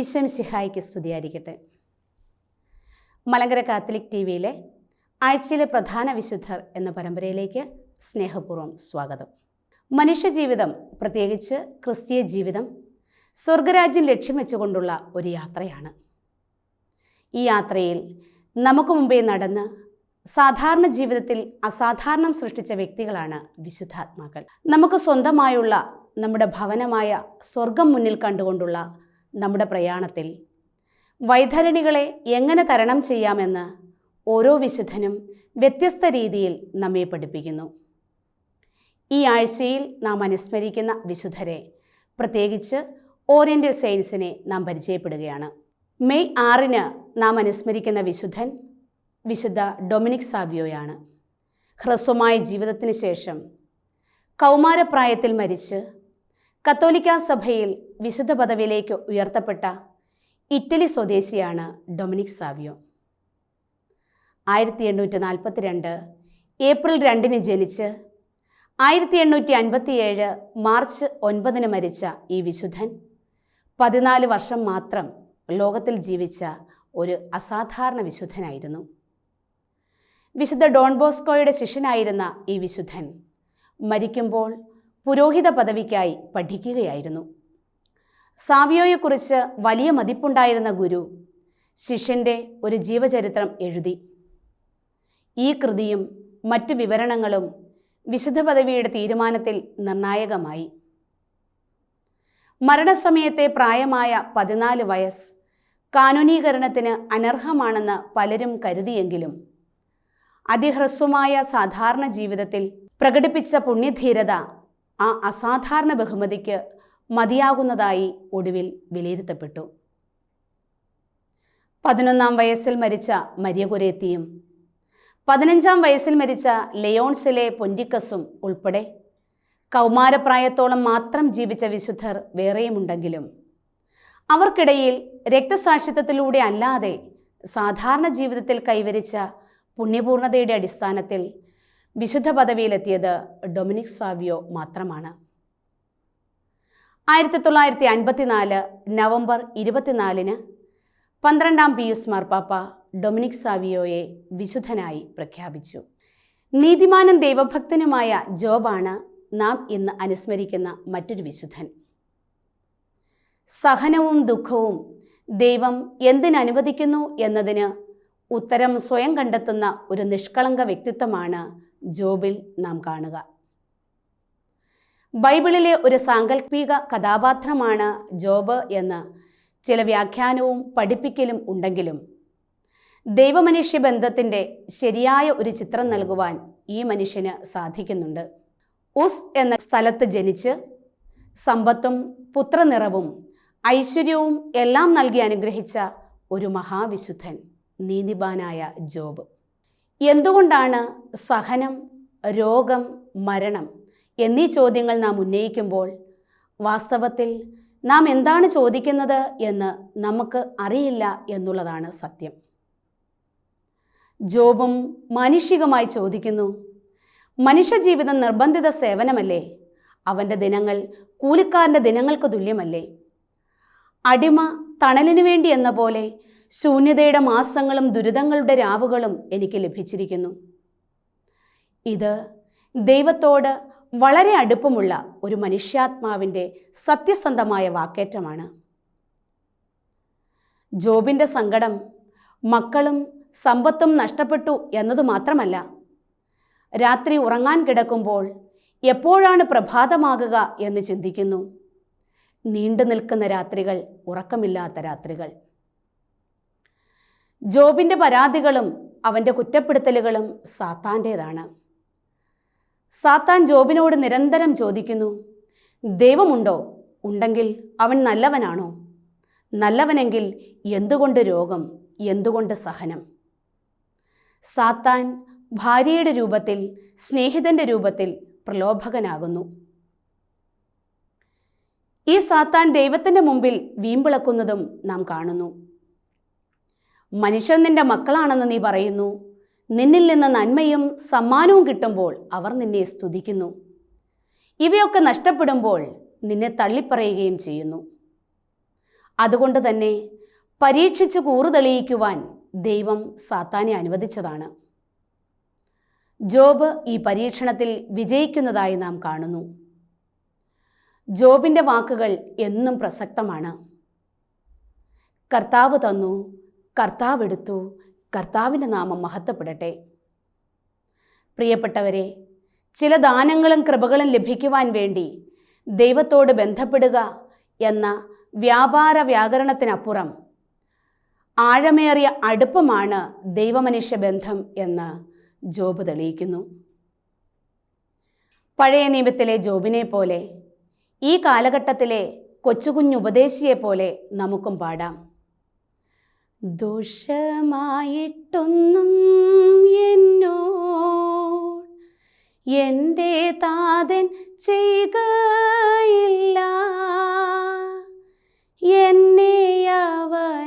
ഈശ്വം സിഹായിക്ക് സ്തുതിയായിരിക്കട്ടെ. Malankara Catholic T വിയിലെ ആഴ്ചയിലെ പ്രധാന വിശുദ്ധർ എന്ന പരമ്പരയിലേക്ക് സ്നേഹപൂർവം സ്വാഗതം. മനുഷ്യജീവിതം പ്രത്യേകിച്ച് ക്രിസ്തീയ ജീവിതം സ്വർഗരാജ്യം ലക്ഷ്യം വെച്ചുകൊണ്ടുള്ള ഒരു യാത്രയാണ്. ഈ യാത്രയിൽ നമുക്ക് മുമ്പേ നടന്ന് സാധാരണ ജീവിതത്തിൽ അസാധാരണം സൃഷ്ടിച്ച വ്യക്തികളാണ് വിശുദ്ധാത്മാക്കൾ. നമുക്ക് സ്വന്തമായുള്ള നമ്മുടെ ഭവനമായ സ്വർഗം മുന്നിൽ കണ്ടുകൊണ്ടുള്ള നമ്മുടെ പ്രയാണത്തിൽ. വൈതരണികളെ എങ്ങനെ തരണം ചെയ്യാമെന്ന് ഓരോ വിശുദ്ധനും വ്യത്യസ്ത രീതിയിൽ നമ്മെ പഠിപ്പിക്കുന്നു. ഈ ആഴ്ചയിൽ നാം അനുസ്മരിക്കുന്ന വിശുദ്ധരെ പ്രത്യേകിച്ച് ഓറിയന്റൽ സയൻസിനെ നാം പരിചയപ്പെടുകയാണ്. മെയ് ആറിന് നാം അനുസ്മരിക്കുന്ന വിശുദ്ധൻ വിശുദ്ധ ഡൊമിനിക് സാവിയോയാണ്. ഹ്രസ്വമായ ജീവിതത്തിന് ശേഷം കൗമാരപ്രായത്തിൽ മരിച്ച് കത്തോലിക്ക സഭയിൽ വിശുദ്ധ പദവിയിലേക്ക് ഉയർത്തപ്പെട്ട ഇറ്റലി സ്വദേശിയാണ് ഡൊമിനിക് സാവിയോ. ആയിരത്തി എണ്ണൂറ്റി നാൽപ്പത്തി രണ്ട് ഏപ്രിൽ രണ്ടിന് ജനിച്ച് ആയിരത്തി എണ്ണൂറ്റി അൻപത്തിയേഴ് മാർച്ച് ഒൻപതിന് മരിച്ച ഈ വിശുദ്ധൻ പതിനാല് വർഷം മാത്രം ലോകത്തിൽ ജീവിച്ച ഒരു അസാധാരണ വിശുദ്ധനായിരുന്നു. വിശുദ്ധ ഡോൺ ബോസ്കോയുടെ ശിഷ്യനായിരുന്ന ഈ വിശുദ്ധൻ മരിക്കുമ്പോൾ പുരോഹിത പദവിക്കായി പഠിക്കുകയായിരുന്നു. സാവിയോയെക്കുറിച്ച് വലിയ മതിപ്പുണ്ടായിരുന്ന ഗുരു ശിഷ്യന്റെ ഒരു ജീവചരിത്രം എഴുതി. ഈ കൃതിയും മറ്റു വിവരണങ്ങളും വിശുദ്ധ പദവിയുടെ തീരുമാനത്തിൽ നിർണായകമായി. മരണസമയത്തെ പ്രായമായ പതിനാല് വയസ്സ് കാനൂനീകരണത്തിന് അനർഹമാണെന്ന് പലരും കരുതിയെങ്കിലും അതിഹ്രസ്വമായ സാധാരണ ജീവിതത്തിൽ പ്രകടിപ്പിച്ച പുണ്യധീരത ആ അസാധാരണ ബഹുമതിക്ക് മതിയാകുന്നതായി ഒടുവിൽ വിലയിരുത്തപ്പെട്ടു. പതിനൊന്നാം വയസ്സിൽ മരിച്ച മരിയകുരേത്തിയും പതിനഞ്ചാം വയസ്സിൽ മരിച്ച ലെയോൺസിലെ പൊന്റിക്കസും ഉൾപ്പെടെ കൗമാരപ്രായത്തോളം മാത്രം ജീവിച്ച വിശുദ്ധർ വേറെയുമുണ്ടെങ്കിലും അവർക്കിടയിൽ രക്തസാക്ഷിത്വത്തിലൂടെ അല്ലാതെ സാധാരണ ജീവിതത്തിൽ കൈവരിച്ച പുണ്യപൂർണതയുടെ അടിസ്ഥാനത്തിൽ വിശുദ്ധ പദവിയിലെത്തിയത് ഡൊമിനിക് സാവിയോ മാത്രമാണ്. ആയിരത്തി തൊള്ളായിരത്തി അൻപത്തിനാല് നവംബർ ഇരുപത്തിനാലിന് പന്ത്രണ്ടാം പിയൂസ് മാർപ്പാപ്പ ഡൊമിനിക് സാവിയോയെ വിശുദ്ധനായി പ്രഖ്യാപിച്ചു. നീതിമാനും ദൈവഭക്തനുമായ ജോബാണ് നാം ഇന്ന് അനുസ്മരിക്കുന്ന മറ്റൊരു വിശുദ്ധൻ. സഹനവും ദുഃഖവും ദൈവം എന്തിനനുവദിക്കുന്നു എന്നതിന് ഉത്തരം സ്വയം കണ്ടെത്തുന്ന ഒരു നിഷ്കളങ്ക വ്യക്തിത്വമാണ് ജോബിൽ നാം കാണുക. ബൈബിളിലെ ഒരു സാങ്കല്പിക കഥാപാത്രമാണ് ജോബ് എന്ന് ചില വ്യാഖ്യാനവും പഠിപ്പിക്കലും ഉണ്ടെങ്കിലും ദൈവമനുഷ്യ ബന്ധത്തിന്റെ ശരിയായ ഒരു ചിത്രം നൽകുവാൻ ഈ മനുഷ്യന് സാധിക്കുന്നുണ്ട്. ഉസ് എന്ന സ്ഥലത്ത് ജനിച്ച് സമ്പത്തും പുത്രനിറവും ഐശ്വര്യവും എല്ലാം നൽകി അനുഗ്രഹിച്ച ഒരു മഹാവിശുദ്ധൻ നീതിബാനായ ജോബ്. എന്തുകൊണ്ടാണ് സഹനം രോഗം മരണം എന്നീ ചോദ്യങ്ങൾ നാം ഉന്നയിക്കുമ്പോൾ വാസ്തവത്തിൽ നാം എന്താണ് ചോദിക്കുന്നത് എന്ന് നമുക്ക് അറിയില്ല എന്നുള്ളതാണ് സത്യം. ജോബും മാനുഷികമായി ചോദിക്കുന്നു. മനുഷ്യജീവിതം നിർബന്ധിത സേവനമല്ലേ? അവന്റെ ദിനങ്ങൾ കൂലിക്കാരന്റെ ദിനങ്ങൾക്ക് തുല്യമല്ലേ? അടിമ തണലിനു വേണ്ടി എന്ന പോലെ ശൂന്യതയുടെ മാസങ്ങളും ദുരിതങ്ങളുടെ രാവുകളും എനിക്ക് ലഭിച്ചിരിക്കുന്നു. ഇത് ദൈവത്തോട് വളരെ അടുപ്പമുള്ള ഒരു മനുഷ്യാത്മാവിന്റെ സത്യസന്ധമായ വാക്കേറ്റമാണ്. ജോബിന്റെ സങ്കടം മക്കളും സമ്പത്തും നഷ്ടപ്പെട്ടു എന്നത് മാത്രമല്ല രാത്രി ഉറങ്ങാൻ കിടക്കുമ്പോൾ എപ്പോഴാണ് പ്രഭാതമാകുക എന്ന് ചിന്തിക്കുന്നു. നീണ്ടു നിൽക്കുന്ന രാത്രികൾ ഉറക്കമില്ലാത്ത രാത്രികൾ. ജോബിന്റെ പരാതികളും അവന്റെ കുറ്റപ്പെടുത്തലുകളും സാത്താന്റേതാണ് സാത്താൻ ജോബിനോട് നിരന്തരം ചോദിക്കുന്നു ദൈവമുണ്ടോ? ഉണ്ടെങ്കിൽ അവൻ നല്ലവനാണോ? നല്ലവനെങ്കിൽ എന്തുകൊണ്ട് രോഗം? എന്തുകൊണ്ട് സഹനം? സാത്താൻ ഭാര്യയുടെ രൂപത്തിൽ സ്നേഹിതന്റെ രൂപത്തിൽ പ്രലോഭകനാകുന്നു. ഈ സാത്താൻ ദൈവത്തിന്റെ മുമ്പിൽ വീമ്പിളക്കുന്നതും നാം കാണുന്നു. മനുഷ്യൻ നിന്റെ മക്കളാണെന്ന് നീ പറയുന്നു. നിന്നിൽ നിന്ന് നന്മയും സമ്മാനവും കിട്ടുമ്പോൾ അവർ നിന്നെ സ്തുതിക്കുന്നു. ഇവയൊക്കെ നഷ്ടപ്പെടുമ്പോൾ നിന്നെ തള്ളിപ്പറയുകയും ചെയ്യുന്നു. അതുകൊണ്ട് തന്നെ പരീക്ഷിച്ച് കൂറുതെളിയിക്കുവാൻ ദൈവം സാത്താനെ അനുവദിച്ചതാണ്. ജോബ് ഈ പരീക്ഷണത്തിൽ വിജയിക്കുന്നതായി നാം കാണുന്നു. ജോബിന്റെ വാക്കുകൾ എന്നും പ്രസക്തമാണ്. കർത്താവ് തന്നു കർത്താവ് എടുത്തു കർത്താവിന്റെ നാമം മഹത്വപ്പെടട്ടെ. പ്രിയപ്പെട്ടവരെ ചില ദാനങ്ങളും കൃപകളും ലഭിക്കുവാൻ വേണ്ടി ദൈവത്തോട് ബന്ധപ്പെടുക എന്ന വ്യാപാര വ്യാകരണത്തിനപ്പുറം ആഴമേറിയ അടുപ്പമാണ് ദൈവമനുഷ്യ ബന്ധം എന്ന് ജോബ് തെളിയിക്കുന്നു. പഴയ നിയമത്തിലെ ജോബിനെ പോലെ ഈ കാലഘട്ടത്തിലെ കൊച്ചുകുഞ്ഞുപദേശിയെ പോലെ നമുക്കും പാടാം. ദോഷമായിട്ടൊന്നും എന്നോ എന്റെ താതൻ ചെയ്യുകയില്ല. എന്നെ അവനടിച്ചാലും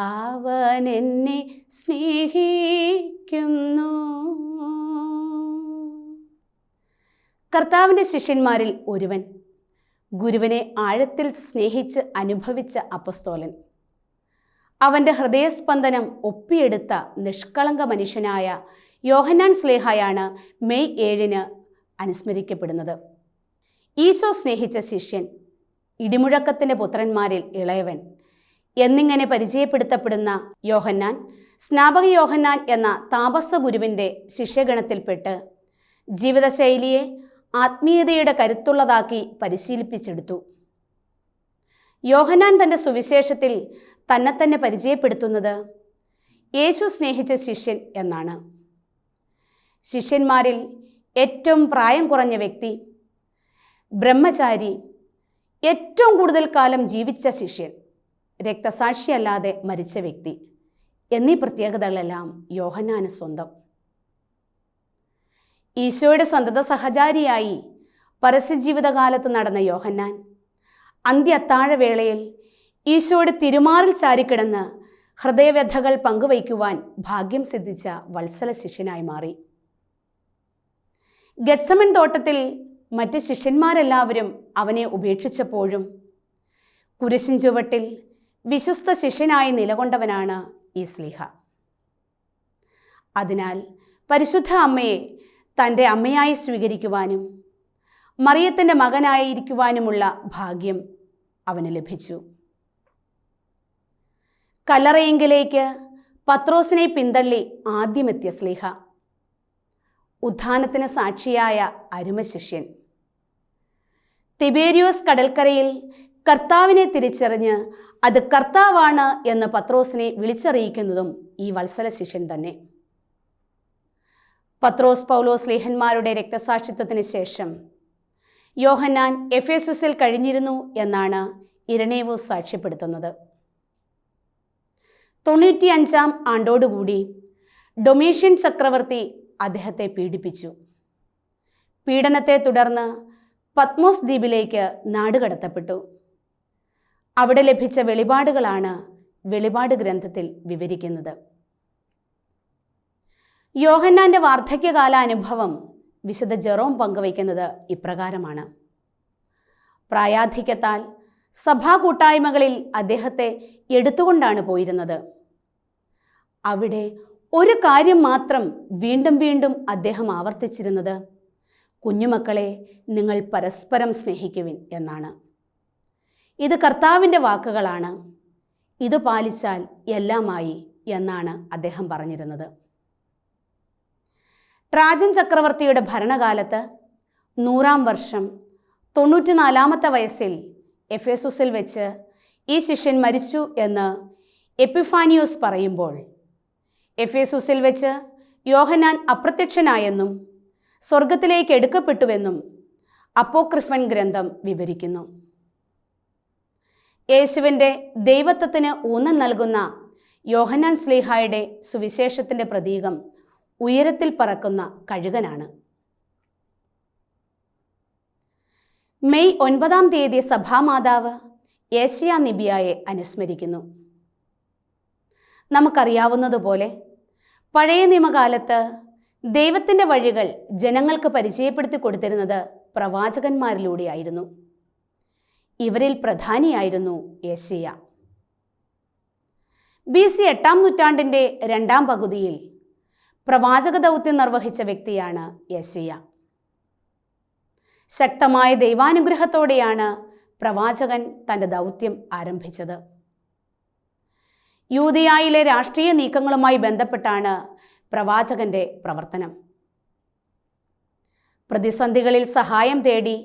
അവൻ എന്നെ സ്നേഹിക്കുന്നു. കർത്താവിന്റെ ശിഷ്യന്മാരിൽ ഒരുവൻ ഗുരുവിനെ ആഴത്തിൽ സ്നേഹിച്ച് അനുഭവിച്ച അപ്പസ്തോലൻ. അവന്റെ ഹൃദയസ്പന്ദനം ഒപ്പിയെടുത്ത നിഷ്കളങ്ക മനുഷ്യനായ യോഹന്നാൻ സ്ലേഹായാണ് മെയ് ഏഴിന് അനുസ്മരിക്കപ്പെടുന്നത്. ഈശോ സ്നേഹിച്ച ശിഷ്യൻ ഇടിമുഴക്കത്തിന്റെ പുത്രന്മാരിൽ ഇളയവൻ എന്നിങ്ങനെ പരിചയപ്പെടുത്തപ്പെടുന്ന യോഹന്നാൻ സ്നാപക യോഹന്നാൻ എന്ന താപസ ഗുരുവിന്റെ ശിഷ്യഗണത്തിൽപ്പെട്ട് ജീവിതശൈലിയെ ആത്മീയതയുടെ കരുത്തുള്ളതാക്കി പരിശീലിപ്പിച്ചെടുത്തു. യോഹനാൻ തന്റെ സുവിശേഷത്തിൽ തന്നെ തന്നെ പരിചയപ്പെടുത്തുന്നത് യേശു സ്നേഹിച്ച ശിഷ്യൻ എന്നാണ്. ശിഷ്യന്മാരിൽ ഏറ്റവും പ്രായം കുറഞ്ഞ വ്യക്തി ബ്രഹ്മചാരി ഏറ്റവും കൂടുതൽ കാലം ജീവിച്ച ശിഷ്യൻ രക്തസാക്ഷിയല്ലാതെ മരിച്ച വ്യക്തി എന്നീ പ്രത്യേകതകളെല്ലാം യോഹനാന് സ്വന്തം. ഈശോയുടെ സന്തത സഹചാരിയായി പരസ്യജീവിതകാലത്ത് നടന്ന യോഹന്നാൻ. അന്ത്യ അത്താഴവേളയിൽ ഈശോയുടെ തിരുമാറിൽ ചാരിക്കിടന്ന് ഹൃദയവ്യഥകൾ പങ്കുവയ്ക്കുവാൻ ഭാഗ്യം സിദ്ധിച്ച വത്സല ശിഷ്യനായി മാറി. ഗത്സമൻ തോട്ടത്തിൽ മറ്റ് ശിഷ്യന്മാരെല്ലാവരും അവനെ ഉപേക്ഷിച്ചപ്പോഴും കുരിശിൻ ചുവട്ടിൽ വിശ്വസ്ത ശിഷ്യനായി നിലകൊണ്ടവനാണ് ഈ സ്ലിഹ. അതിനാൽ പരിശുദ്ധ അമ്മയെ തന്റെ അമ്മയായി സ്വീകരിക്കുവാനും മറിയത്തിന്റെ മകനായിരിക്കുവാനുമുള്ള ഭാഗ്യം അവന് ലഭിച്ചു. കല്ലറയെങ്കിലേക്ക് പത്രോസിനെ പിന്തള്ളി ആദ്യമെത്തിയ സ്ലിഹ. ഉത്ഥാനത്തിന് സാക്ഷിയായ അരുമശിഷ്യൻ തിബേരിയോസ് കടൽക്കരയിൽ കർത്താവിനെ തിരിച്ചറിഞ്ഞ് അത് കർത്താവാണ് എന്ന് പത്രോസിനെ വിളിച്ചറിയിക്കുന്നതും ഈ വത്സല ശിഷ്യൻ തന്നെ. പത്രോസ് പൗലോസ് ലേഹന്മാരുടെ രക്തസാക്ഷിത്വത്തിന് ശേഷം. യോഹന്നാൻ എഫേസുസിൽ കഴിഞ്ഞിരുന്നു എന്നാണ് ഇരണേവോസ് സാക്ഷ്യപ്പെടുത്തുന്നത്. തൊണ്ണൂറ്റിയഞ്ചാം ആണ്ടോടുകൂടി ഡൊമേഷ്യൻ ചക്രവർത്തി അദ്ദേഹത്തെ പീഡിപ്പിച്ചു. പീഡനത്തെ തുടർന്ന് പത്മോസ് ദ്വീപിലേക്ക് നാടുകടത്തപ്പെട്ടു അവിടെ ലഭിച്ച വെളിപാടുകളാണ് വെളിപാട് ഗ്രന്ഥത്തിൽ വിവരിക്കുന്നത്. യോഹന്നാന്റെ വാർദ്ധക്യകാല അനുഭവം വിശുദ്ധ ജെറോം പങ്കുവയ്ക്കുന്നത് ഇപ്രകാരമാണ്. പ്രായാധിക്യത്താൽ സഭാ കൂട്ടായ്മകളിൽ അദ്ദേഹത്തെ എടുത്തുകൊണ്ടാണ് പോയിരുന്നത്. അവിടെ ഒരു കാര്യം മാത്രം വീണ്ടും വീണ്ടും അദ്ദേഹം ആവർത്തിച്ചിരുന്നത് കുഞ്ഞുമക്കളെ നിങ്ങൾ പരസ്പരം സ്നേഹിക്കുവിൻ എന്നാണ്. ഇത് കർത്താവിന്റെ വാക്കുകളാണ്. ഇത് പാലിച്ചാൽ എല്ലാമായി എന്നാണ് അദ്ദേഹം പറഞ്ഞിരുന്നത്. ട്രാജൻ ചക്രവർത്തിയുടെ ഭരണകാലത്ത് നൂറാം വർഷം തൊണ്ണൂറ്റിനാലാമത്തെ വയസ്സിൽ എഫേസുസിൽ വെച്ച് ഈ ശിഷ്യൻ മരിച്ചു എന്ന് എപ്പിഫാനിയോസ് പറയുമ്പോൾ എഫേസുസിൽ വെച്ച് യോഹനാൻ അപ്രത്യക്ഷനായെന്നും സ്വർഗത്തിലേക്ക് എടുക്കപ്പെട്ടുവെന്നും അപ്പോക്രിഫൻ ഗ്രന്ഥം വിവരിക്കുന്നു. യേശുവിന്റെ ദൈവത്വത്തിന് ഊന്നൽ നൽകുന്ന യോഹനാൻ സ്ലീഹായുടെ സുവിശേഷത്തിന്റെ പ്രതീകം ഉയരത്തിൽ പറക്കുന്ന കഴുകനാണ്. മെയ് ഒൻപതാം തീയതി സഭാമാതാവ് ഏഷ്യ നിബിയായെ അനുസ്മരിക്കുന്നു. നമുക്കറിയാവുന്നതുപോലെ പഴയ നിയമകാലത്ത് ദൈവത്തിന്റെ വഴികൾ ജനങ്ങൾക്ക് പരിചയപ്പെടുത്തി കൊടുത്തിരുന്നത് പ്രവാചകന്മാരിലൂടെയായിരുന്നു. ഇവരിൽ പ്രധാനിയായിരുന്നു യേശയ്യ ബി സി എട്ടാം നൂറ്റാണ്ടിന്റെ രണ്ടാം പകുതിയിൽ പ്രവാചക ദൗത്യം നിർവഹിച്ച വ്യക്തിയാണ് യേശയ്യ ശക്തമായ ദൈവാനുഗ്രഹത്തോടെയാണ് പ്രവാചകൻ തന്റെ ദൗത്യം ആരംഭിച്ചത്. യൂതിയായിലെ രാഷ്ട്രീയ നീക്കങ്ങളുമായി ബന്ധപ്പെട്ടാണ് പ്രവാചകന്റെ പ്രവർത്തനം. പ്രതിസന്ധികളിൽ സഹായം തേടി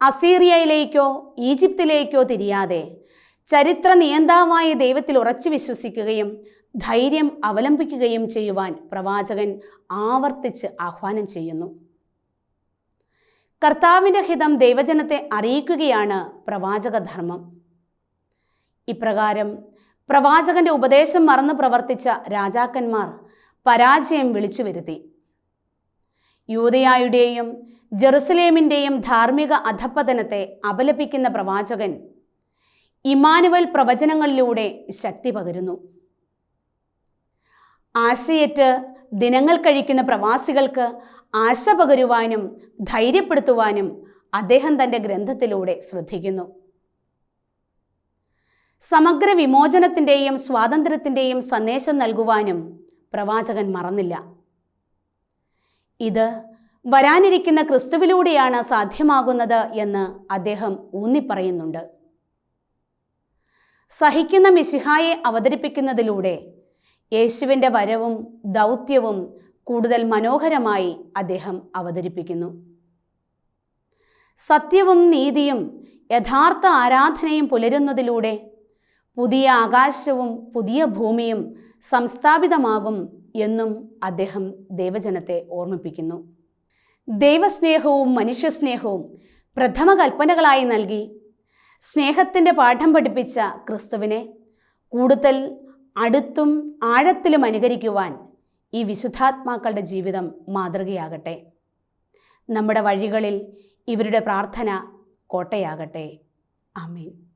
അസീറിയയിലേക്കോ ഈജിപ്തിലേക്കോ തിരിയാതെ ചരിത്ര നിയന്താവായ ദൈവത്തിൽ ഉറച്ചു വിശ്വസിക്കുകയും ധൈര്യം അവലംബിക്കുകയും ചെയ്യുവാൻ പ്രവാചകൻ ആവർത്തിച്ച് ആഹ്വാനം ചെയ്യുന്നു. കർത്താവിന്റെ ഹിതം ദൈവജനത്തെ അറിയിക്കുകയാണ് പ്രവാചക ധർമ്മം. ഇപ്രകാരം പ്രവാചകന്റെ ഉപദേശം മറന്നു പ്രവർത്തിച്ച രാജാക്കന്മാർ പരാജയം വിളിച്ചു വരുത്തി. യൂതയായുടെയും ജെറുസലേമിന്റെയും ധാർമ്മിക അധപ്പതനത്തെ അപലപിക്കുന്ന പ്രവാചകൻ ഇമാനുവൽ പ്രവചനങ്ങളിലൂടെ ശക്തി പകരുന്നു. ആശയറ്റ് ദിനങ്ങൾ കഴിക്കുന്ന പ്രവാസികൾക്ക് ആശ പകരുവാനും ധൈര്യപ്പെടുത്തുവാനും അദ്ദേഹം തന്റെ ഗ്രന്ഥത്തിലൂടെ ശ്രദ്ധിക്കുന്നു. സമഗ്ര വിമോചനത്തിന്റെയും സ്വാതന്ത്ര്യത്തിന്റെയും സന്ദേശം നൽകുവാനും പ്രവാചകൻ മറന്നില്ല. ഇത് വരാനിരിക്കുന്ന ക്രിസ്തുവിലൂടെയാണ് സാധ്യമാകുന്നത് എന്ന് അദ്ദേഹം ഊന്നിപ്പറയുന്നുണ്ട്. സഹിക്കുന്ന മിശിഹായെ അവതരിപ്പിക്കുന്നതിലൂടെ യേശുവിന്റെ വരവും ദൗത്യവും കൂടുതൽ മനോഹരമായി അദ്ദേഹം അവതരിപ്പിക്കുന്നു. സത്യവും നീതിയും യഥാർത്ഥ ആരാധനയും പുലരുന്നതിലൂടെ പുതിയ ആകാശവും പുതിയ ഭൂമിയും സംസ്ഥാപിതമാകും എന്നും അദ്ദേഹം ദൈവജനത്തെ ഓർമ്മിപ്പിക്കുന്നു. ദൈവസ്നേഹവും മനുഷ്യസ്നേഹവും പ്രഥമ കൽപ്പനകളായി നൽകി സ്നേഹത്തിന്റെ പാഠം പഠിപ്പിച്ച ക്രിസ്തുവിനെ കൂടുതൽ അടുത്തും ആഴത്തിലും അനുകരിക്കുവാൻ ഈ വിശുദ്ധാത്മാക്കളുടെ ജീവിതം മാതൃകയാകട്ടെ. നമ്മുടെ വഴികളിൽ ഇവരുടെ പ്രാർത്ഥന കോട്ടയാകട്ടെ. ആമീൻ.